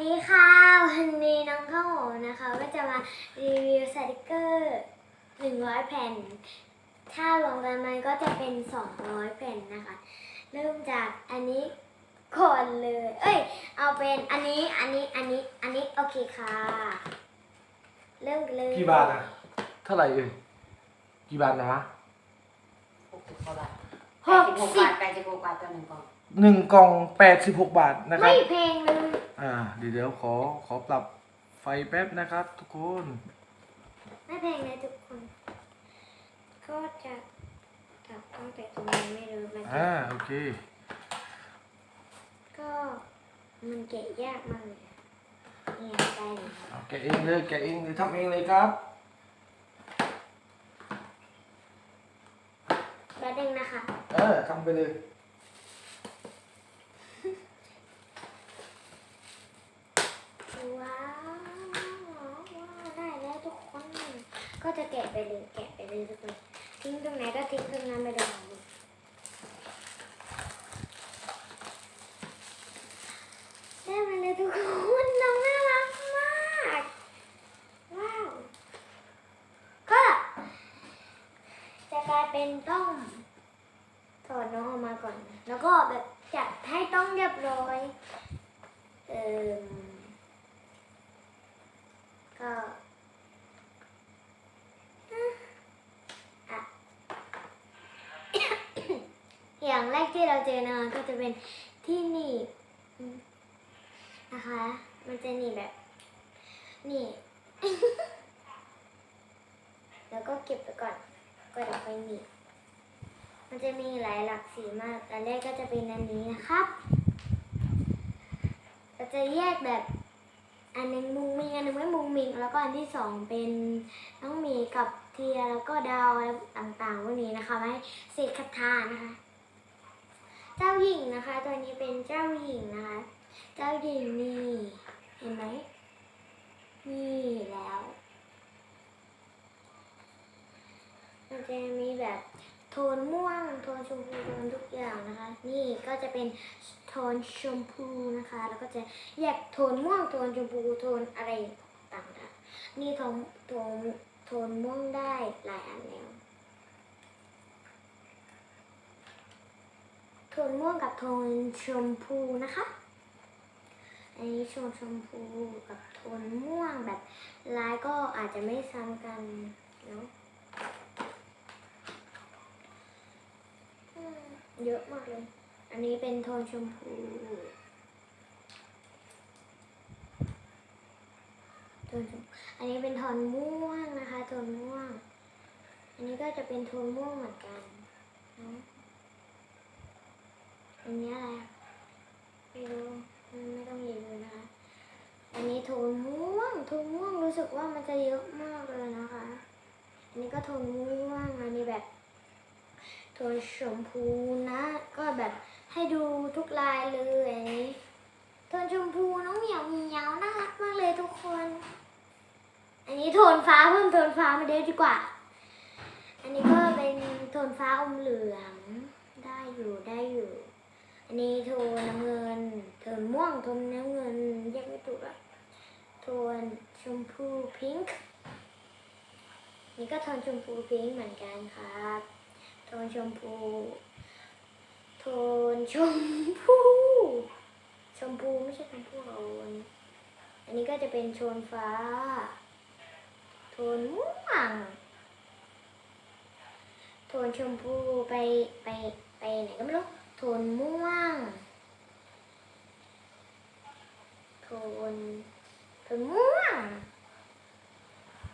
ดีค่ะ วันนี้น้องข้าวหอมนะคะ ก็จะมารีวิวสติกเกอร์100แผ่น ถ้ารวมกันมันก็จะเป็น200แผ่นนะคะ เริ่มจากอันนี้ก่อนเลย เอ้ย เอาเป็นอันนี้อันนี้อันนี้อันนี้โอเคค่ะ เริ่มกันเลยกี่บาทอะเท่าไหร่เอ่ยกี่บาทนะหกสิบกว่าบาทหแปดกสิบหกสิบาบทแปดสิบหกบาทต่อหนึ่งกล่องหนึ่งกล่องแปดสิบหกบาทนะครัไม่บแพงเลย อ่าเดี๋ยวเดี๋ยวขอขอปรับไฟแป๊บนะครับ ทุกคนไม่แพงเลยทุกคน ก็จะจับตั้งแต่ตรงนี้ไม่รู้มันจะอ่าโอเค ก็มันแกะยากมากเลยเนี่ยได้เลยเอาแกะเองเลยแกะเองเลยทำเองเลยครับแป๊บนึงนะคะ เออทำไปเลย ว้าวว้าวได้แล้วทุกคน ก็ จะแกะไปเลย แกะไปเลยทุกคนทิ้งตรงไหนก็ทิ้งตรงนั้นไปเลยได้มาเลยทุกคนน้องน่ารักมากว้าวก็จะกลายเป็นต้องถอดน้องออกมาก่อน แล้วก็แบบจัดให้ต้องเรียบร้อยเอ่มก็อะ อย่างแรกที่เราเจอนะคะก็จะเป็นที่หนีบนะคะ มันจะหนีบแบบนี่ แล้วก็เก็บไปก่อนก็เดี๋ยวไปหนีบมันจะมีหลายหลักสีมากอันแรกก็จะเป็นอันนี้นะครับเราจะแยกแบบอันหนึงมุงมิงอันหนึงไม่มุงมิง แล้วก็อันที่สองเป็นน้องหมีกับเทียแล้วก็ดาวอะไรต่างๆพวกนี้นะคะไว้เศษคาถานะคะ เจ้าหญิงนะคะ ตัวนี้เป็นเจ้าหญิงนะคะ เจ้าหญิงนี่เห็นไหมนี่แล้วมันจะมีแบบโทนม่วง โทนชมพูโทนทุกอย่างนะคะ นี่ก็จะเป็นโทนชมพูนะคะ แล้วก็จะแยกโทนม่วงโทนชมพูโทนอะไรต่างๆนี่โทนโทนโทนม่วงได้หลายอันแล้ว โท นม่วงกับโทนชมพูนะคะ อันนี้โทนชมพูกับโทนม่วงแบบลายก็อาจจะไม่ซ้ำกันเนาะเยอะมากเลย อันนี้เป็นโทนชมพูโทนชมอันนี้เป็นโทนม่วงนะคะ โทนม่วง อันนี้ก็จะเป็นโทนม่วงเหมือนกันเนอะ อันนี้อะไรอะไม่รู้ไม่ต้องรีวิวนะคะ อันนี้โทนม่วงโทนม่วงรู้สึกว่ามันจะเยอะมากเลยนะคะ อันนี้ก็โทนม่วงอันนี้แบบโทนชมพูนะ ก็แบบให้ดูทุกลายเลยอันนี้โทนชมพูน้องเหมียวเหมียวน่ารักมากเลยทุกคน อันนี้โทนฟ้าเพิ่มโทนฟ้ามาเยอะดีกว่า อันนี้ก็เป็นโทนฟ้าอมเหลืองได้อยู่ได้อยู่ อันนี้โทนน้ำเงินโทนม่วงโทนน้ำเงินแยกไม่ถูกอะโทนชมพูพิงค์นี่ก็โทนชมพูพิงค์เหมือนกันครับโทนชมพูโทนชมพูชมพูไม่ใช่ชมพูโอนอันนี้ก็จะเป็นโทนฟ้า โทนม่วงโทนชมพูไปไปไปไหนก็ไม่รู้ โทนม่วง โทน โทนม่วง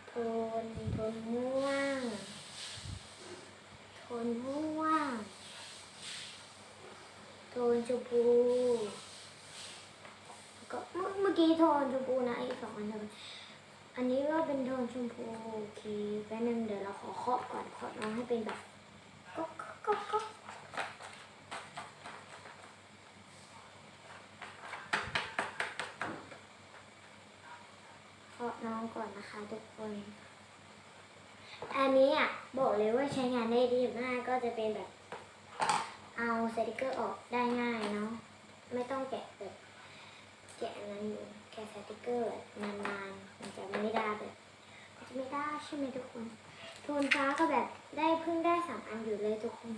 โทน โทนม่วง โทนม่วง โทนชมพูก็เมื่อเมื่อกี้โทนชมพูนะอีกสองอันเลยอันนี้ก็เป็นโทนชมพูโอเคแป๊บนึงเดี๋ยวเราขอเคาะก่อนเคาะน้องให้เป็นแบบก็ก็ก็ก็เคาะน้องก่อ นะคะทุกคน อันนี้อะบอกเลยว่าใช้งานได้ดีมากก็จะเป็นแบบ เอาสติกเกอร์ออกได้ง่ายเนาะไม่ต้องแกะแบบแกะนั้นอยู่แกะสติกเกอร์นานๆมันจะไม่ได้แบบมันจะไม่ได้ใช่ไหมทุกคนโทนฟ้าก็แบบได้เพิ่งได้สามอันอยู่เลยทุกคน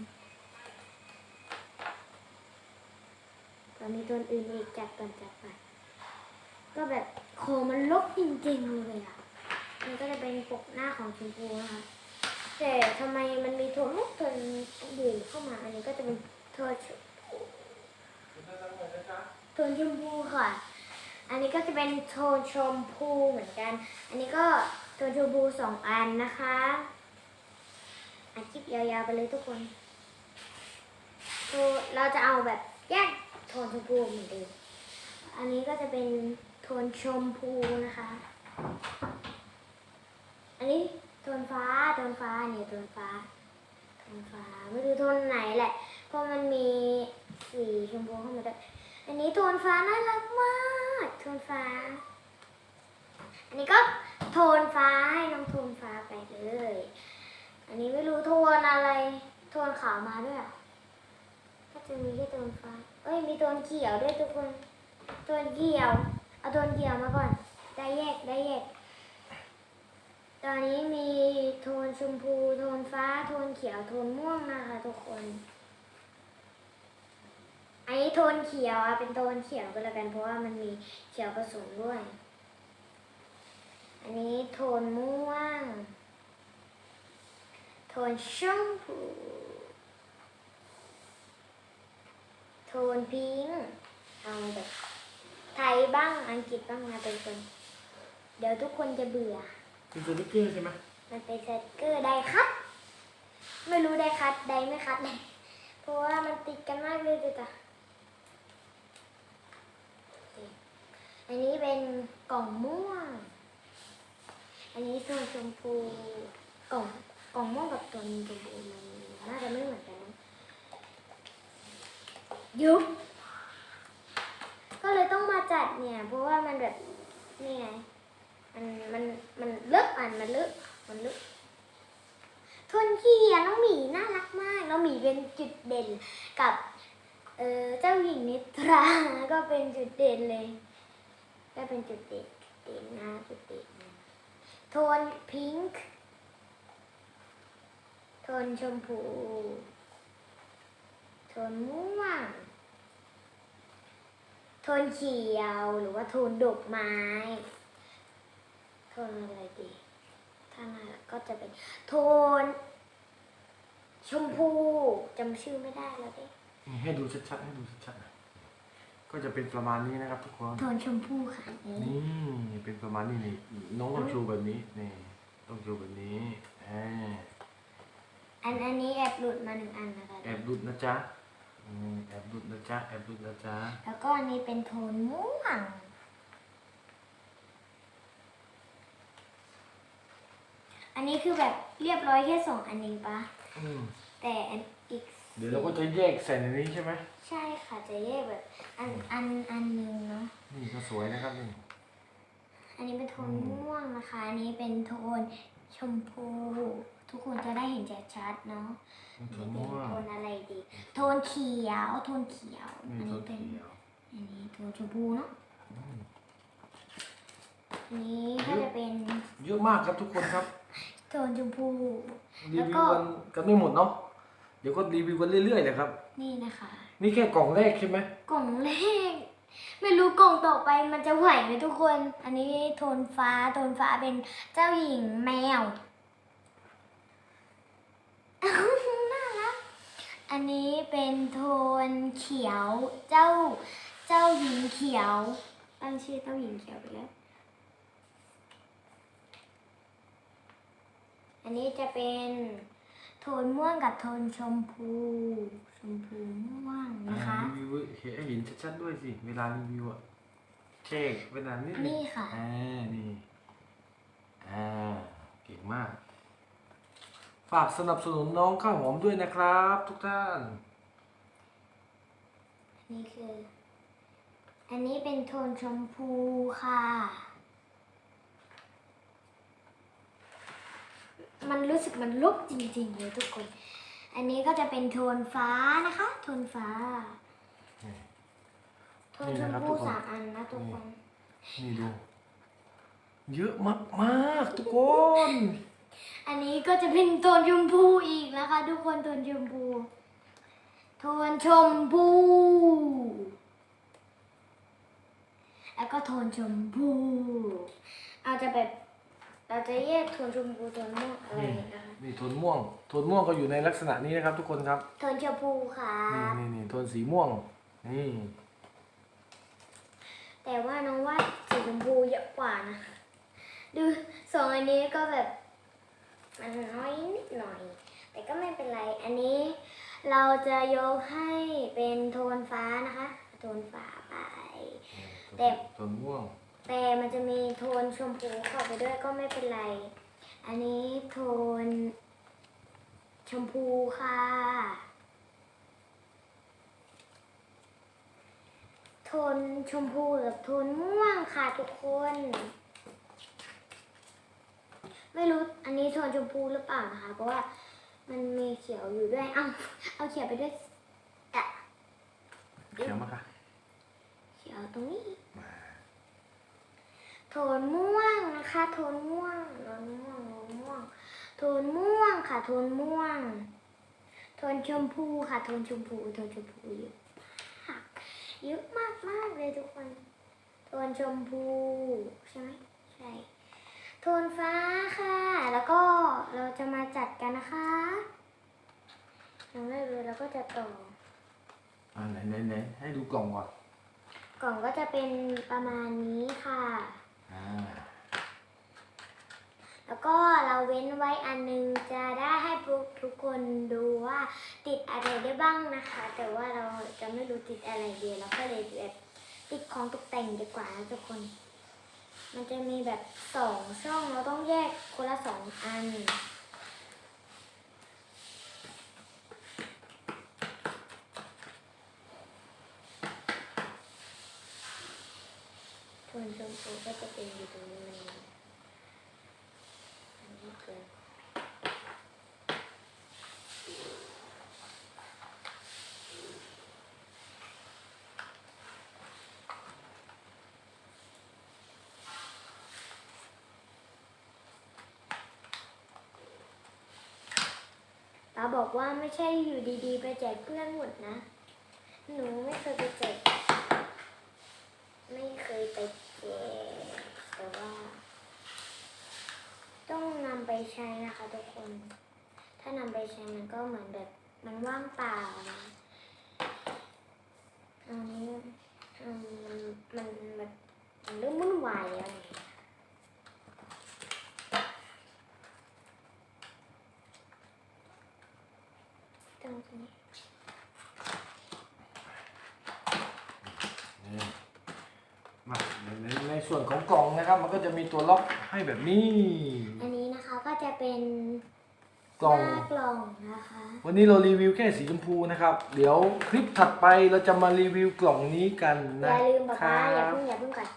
ก็มีตัวอื่นอีกจัดก่อนจัดไปก็แบบโคมันลบจริงๆเลยอะ มันก็จะเป็นปกหน้าของชมพูนะคะแต่ทำไมมันมีโทนมุกโทนอื่นเข้ามา อันนี้ก็จะเป็นโทนชมพูโทนชมพูค่ะ อันนี้ก็จะเป็นโทนชมพูเหมือนกัน อันนี้ก็โทนชมพูสองอันนะคะอาคลิปยาวๆไปเลยทุกคนโทนเราจะเอาแบบแยกโทนชมพูเหมือนเดิมอันนี้ก็จะเป็นโทนชมพูนะคะ อันนี้โทนฟ้าโทนฟ้าเนี่ยโทนฟ้าโทนฟ้าไม่รู้โทนไหนแหละเพราะมันมีสีชมพูเข้ามาด้วยอันนี้โทนฟ้าน่ารักมากโทนฟ้า อันนี้ก็โทนฟ้าให้น้องโทนฟ้าไปเลย อันนี้ไม่รู้โทนอะไร โทนขาวมาด้วยเหรอก็จะมีแค่โทนฟ้า เอ้ยมีโทนเขียวด้วยทุกคนโทนเขียวเอาโทนเขียวมาก่อน ได้แยกได้แยก ตอนนี้มีโทนชมพู โทนฟ้า โทนเขียว โทนม่วงนะคะทุกคน อันนี้โทนเขียวอะเป็นโทนเขียวก็แล้วกันเพราะว่ามันมีเขียวผสมด้วย อันนี้โทนม่วง โทนชมพู โทนพิงค์เอาแบบไทยบ้างอังกฤษบ้างนะทุกคน เดี๋ยวทุกคนจะเบื่อ เป็นสติกเกอร์ใช่ไหมมันเป็นสติกเกอร์ไดคัตไม่รู้ไดคัตไดไม่คัตเลยเพราะว่ามันติดกันมากเลยจ้ะอันนี้เป็นกล่องม่วง อันนี้โทนชมพู กล่องกล่องม่วงกับตัวชมพูมันน่าจะไม่เหมือนกันนะยุบก็เลยต้องมาจัดเนี่ย เพราะว่ามันแบบนี่ไง มันมันมันเลิกอ่านมันเลึกมันเลึกทนเขียน้องหมีน่ารักมากน้องหมีเป็นจุดเด่นกับเออเจ้าหญิงนิทราก็เป็นจุดเด่นเลย ก็เป็นจุดเด่นจุดเด่นนะจุดเด่นโทนพิงค์โทนชมพูโทนม่วงโทนเขียวหรือว่าโทนดอกไม้ โทนอะไรดีถ้าน่ารักก็จะเป็นโทน ชมพูจำชื่อไม่ได้แล้วดินี่ให้ดูชัดๆให้ดูชัดๆนะก็จะเป็นประมาณนี้นะครับทุกคน โทนชมพูค่ะนี่นี่เป็นประมาณนี้นี่น้องต้องชูแบบนี้นี่ต้องชูแบบนี้อ่าอันอันนี้แอบหลุดมาหนึ่งอันนะคะแอบดุดนะจ๊ะอืมแอบดุดนะจ๊ะแอบดุดนะจ๊ะ แล้วก็อันนี้เป็นโทนม่วง อันนี้คือแบบเรียบร้อยแค่สองอันเองปะอืมแต่อันอีกเดี๋ยวเราก็จะแยกใส่ในนี้ใช่ไหมใช่ค่ะจะแยกแบบอันอันอันหนึ่งเนาะนี่ก็สวยนะครับนี่ อันนี้เป็นโทนม่วงนะคะ อันนี้เป็นโทนชมพู ทุกคนจะได้เห็นชัดๆเนาะนี่อัสนวยนี้เป็นมากโทนอะไรดี โทนเขียวโทนเขียวนี่อันสวนี้ยเป็นเขียวอันนี้โทนชมพูเนาะอืมอันนี้ก็จะเป็น เยอะมากครับทุกคนครับ โทนชมพู รีแล้ววิก็วกันกันไม่หมดเนาะเดี๋ยวก็รีวิวกันเรื่อยๆเลยครับ นี่นะคะ นี่แค่กล่องแรกใช่ไหมกล่องแรก ไม่รู้กล่องต่อไปมันจะไหวไหมทุกคน อันนี้โทนฟ้าโทนฟ้าเป็นเจ้าหญิงแมวน่ารักอันนี้เป็นโทนเขียวเจ้า เจ้าหญิงเขียว ตั้งชื่อเจ้าหญิงเขียวไปแล้ว อันนี้จะเป็นโทนม่วงกับโทนชมพู ชมพูม่วงนะคะ อ่ารีวิวเห็นให้เห็นชัดๆด้วยสิ เวลารีวิวอะเช็คเวลานิดนึงนี่ค่ะ อ่า นี่ อ่า เก่งมาก ฝากสนับสนุนน้องข้าวหอมด้วยนะครับ ทุกท่าน นี่คือ อันนี้เป็นโทนชมพูค่ะ มันรู้สึกมันลุกจริงๆเลยทุกคน อันนี้ก็จะเป็นโทนฟ้านะคะ โทนฟ้านี่โทนชมพูสามอันนะทุกคน นี่ดู เยอะมากๆทุกคน อันนี้ก็จะเป็นโทนชมพูอีกนะคะ ทุกคนโทนชมพู โทนชมพู แล้วก็โทนชมพู เอาจะแบบ เราจะแยกโทนชมพูโทนม่วงอะไรนะคะนี่โทนม่วง โทนม่วงก็อยู่ในลักษณะนี้นะครับ ทุกคนครับโทนชมพูค่ะ นี่นี่นี่โทนสีม่วงนี่แต่ว่าน้องว่าสีชมพูเยอะกว่านะ ดูสองอันนี้ก็แบบ มันน้อยนิดหน่อย แต่ก็ไม่เป็นไร อันนี้เราจะยกให้เป็นโทนฟ้านะคะ โทนฟ้าไป แต่ โทนม่วง แต่มันจะมีโทนชมพูเข้าไปด้วยก็ไม่เป็นไร อันนี้โทน ชมพูค่ะ โทนชมพูกับโทนม่วงค่ะทุกคน ไม่รู้อันนี้โทนชมพูหรือเปล่านะคะ เพราะว่ามันมีเขียวอยู่ด้วย เอาเอาเขียวไปด้วยอะเขียวมาค่ะ เขียวตรงนี้ โทนม่วงนะคะ โทนม่วงโทนม่วงโทนม่วง โทนม่วงค่ะ โทนม่วง โทนชมพูค่ะ โทนชมพู โทนชมพูเยอะมากเยอะมากมากเลยทุกคน โทนชมพูใช่ไหมใช่ โทนฟ้าค่ะ แล้วก็เราจะมาจัดกันนะคะยังไม่รู้เราก็จะต่ออ่าไหนไหนไหนให้ดูกล่องก่อน กล่องก็จะเป็นประมาณนี้ค่ะอ่า แล้วก็เราเว้นไว้อันนึงจะได้ให้ทุกทุกคนดูว่าติดอะไรได้บ้างนะคะ แต่ว่าเราจะไม่รู้ติดอะไรดีเราก็เลยแบบติดของตกแต่งดีกว่านะทุกคน มันจะมีแบบสองช่องเราต้องแยกคนละสองอัน โทนก็จะเป็นอยู่ตรงนี้เลยอันนี้เกินป้าบอกว่าไม่ใช่อยู่ดีๆ ไปแจกเพื่อนหมดนะ หนูไม่เคยไปแจกไม่เคยไป แจกแต่ว่า ต้องนำไปใช้นะคะทุกคน ถ้านำไปใช้มันก็เหมือนแบบมันว่างเปล่านะอันนี้มันมันแบบมันเริ่มวุ่นวายแล้วไงตรงนี้มาในในใน ส่วนของกล่องนะครับ มันก็จะมีตัวล็อกให้แบบนี้ อันนี้นะคะก็จะเป็นกล่อง หน้ากล่องนะคะ วันนี้เรารีวิวแค่สีชมพูนะครับ เดี๋ยวคลิปถัดไปเราจะมารีวิวกล่องนี้กันอนะย่าลืมบอกครัว่าอย่าบเพิ่งอย่าเพิ่งก่อน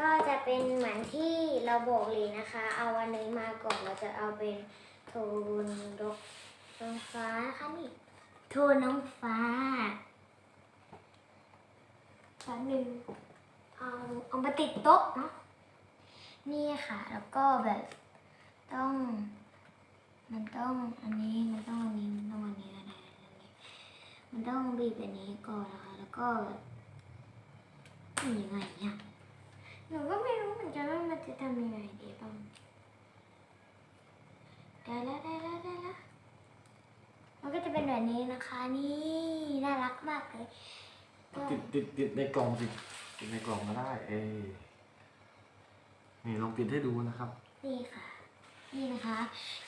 ก็จะเป็นเหมือนที่เราบอกเลยนะคะ เอาวันนี้มาก่อนเราจะเอาเป็นโทนดอกน้องฟ้านะคะนี่โทนน้องฟ้าแป๊บหนึ่ง เอาเอามาติดโต๊ะเนาะนี่ค่ะ แล้วก็แบบต้อง มันต้องอันนี้มันต้องอันนี้มันต้องอันนี้อันนี้อันนี้ มันต้องบีบอันนี้ก่อนนะคะแล้วก็แบบยังไงเนี่ยหนูก็ไม่รู้เหมือนกันว่ามันจะทำยังไงดีบ้างได้แล้วได้แล้วได้แล้วมันก็จะเป็นแบบนี้นะคะ นี่น่ารักมากเลยติดติดติดในกล่องสิ ติดในกล่องก็ได้ เอ้ยนี่ลองติดให้ดูนะครับ นี่ค่ะ นี่นะคะ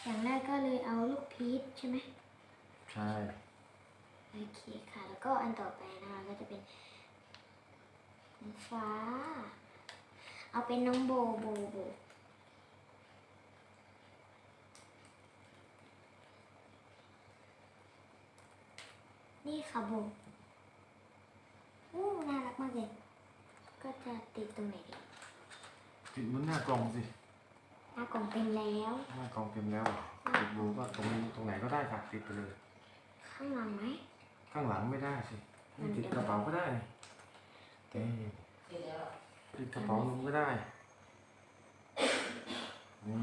อย่างแรกก็เลยเอาลูกพีชใช่ไหมใช่ โอเคค่ะ แล้วก็อันต่อไปนะคะก็จะเป็นน้องฟ้า เอาเป็นน้องโบโบโบนี่ค่ะโบอู้น่ารักมากเลยก็จะ ติดตรงไหนดีติดบนหน้ากล่องสิ หน้ากล่องเต็มแล้ว หน้ากล่องเต็มแล้วอะติดดูก็ตรงตรงไหนก็ได้ค่ะติดไปเลย ข้างหลังไหม ข้างหลังไม่ได้สินี่ติดกระเป๋าก็ได้เอ้ยเสร็จแล้วติดกระเป๋าลุงก็ได้ นี่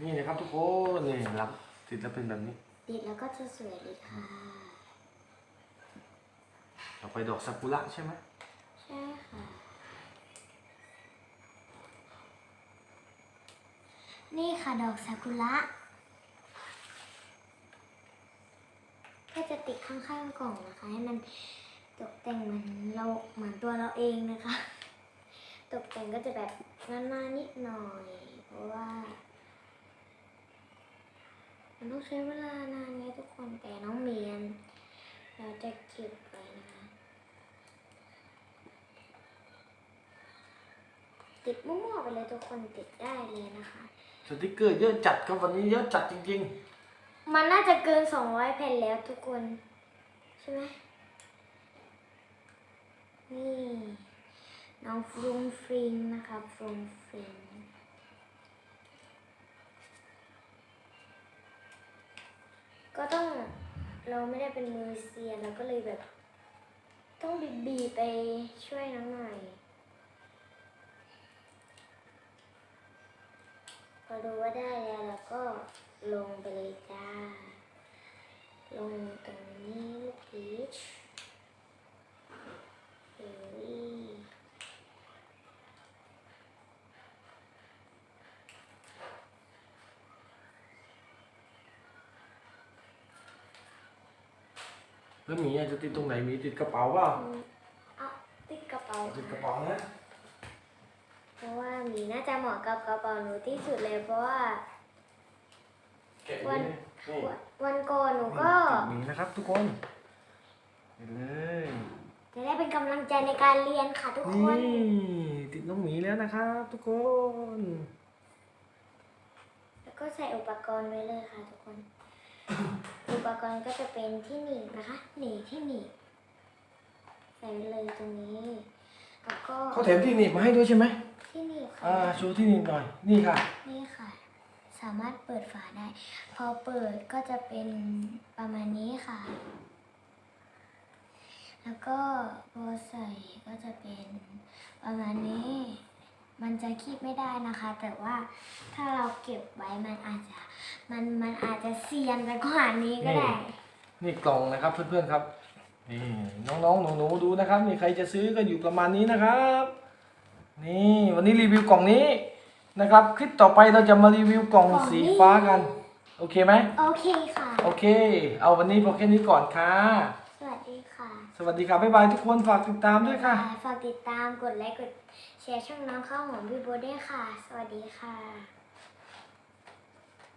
นี่นะครับทุกคนนี่รับติดแล้วเป็นแบบนี้ ติดแล้วก็จะสวยเลยค่ะต่อไปดอกซากุระใช่ไหม ใช่ค่ะ นี่ค่ะดอกซากุระก็จะติดข้างๆกล่องนะคะ ให้มันตกแต่งเหมือนเราเหมือนตัวเราเองนะคะ ตกแต่งก็จะแบบนั้นมานิดหน่อย เพราะว่า มันต้องใช้เวลานานไงทุกคนแต่น้องเมียนเราจะเก็บไว้นะคะ ติดมั่วๆไปเลยทุกคนติดได้เลยนะคะ สติกเกอร์เยอะจัดครับวันนี้เยอะจัดจริง มันน่าจะเกิน200แผ่นแล้วทุกคนใช่ไหมนี่น้องฟรุงฟริงนะคะฟรุงฟริงก็ต้องเราไม่ได้เป็นมือเซียนเราก็เลยแบบ ต้องบีบีบๆไปช่วยน้องหน่อย อดูว่าได้แล้วเราก็ลงไปเลยจ้า ลงตรงนี้ลูกพีชเฮลี่ๆแล้วหมีอาจจะติดตรงไหนหมีติดกระเป๋าเปล่าเอาติดกระเป๋าติดกระค่ะเป๋านะ เพราะว่าหมีน่าจะเหมาะกับกระเป๋าหนูที่สุดเลยเพราะว่า แกะอย่างนี้นี่วันวันก่อนหนูก็ติดหมีนะครับ ทุกคนเห็นเลยจะได้เป็นกำลังใจในการเรียนค่ะทุกคนนี่ติดน้องหมีแล้วนะครับ ทุกคนแล้วก็ใส่อุปกรณ์ไว้เลยค่ะทุกคน อุปกรณ์ก็จะเป็นที่หนีบนะคะหนีบที่หนีบใส่ไว้เลยตรงนี้ แล้วก็ เขาแถมที่หนีบมาให้ด้วยใช่ไหม ที่หนีบค่ะอ่าโชว์ที่หนีบหน่อย นี่ค่ะ นี่ค่ะ สามารถเปิดฝาได้ พอเปิดก็จะเป็นประมาณนี้ค่ะ แล้วก็พอใส่ก็จะเป็นประมาณนี้ มันจะคีบไม่ได้นะคะ แต่ว่าถ้าเราเก็บไว้มันอาจจะมันมันอาจจะเซียนไปกว่านี้ก็ได้ นี่กล่องนะครับเพื่อนๆครับนี่น้องๆหนูๆดูนะครับนี่ใครจะซื้อก็อยู่ประมาณนี้นะครับ นี่วันนี้รีวิวกล่องนี้นะครับ คลิปต่อไปเราจะมารีวิวกล่องกล่องนี้สีฟ้ากัน โอเคไหมโอเคค่ะ โอเค เอาวันนี้พอแค่นี้ก่อนค่ะ สวัสดีค่ะ สวัสดีครับบ๊ายบายทุกคนฝากติดตามด้วยค่ะ ฝากติดตามกดไลค์กดแชร์ช่องน้องข้าวหอมพี่โบทด้วยค่ะ สวัสดีค่ะ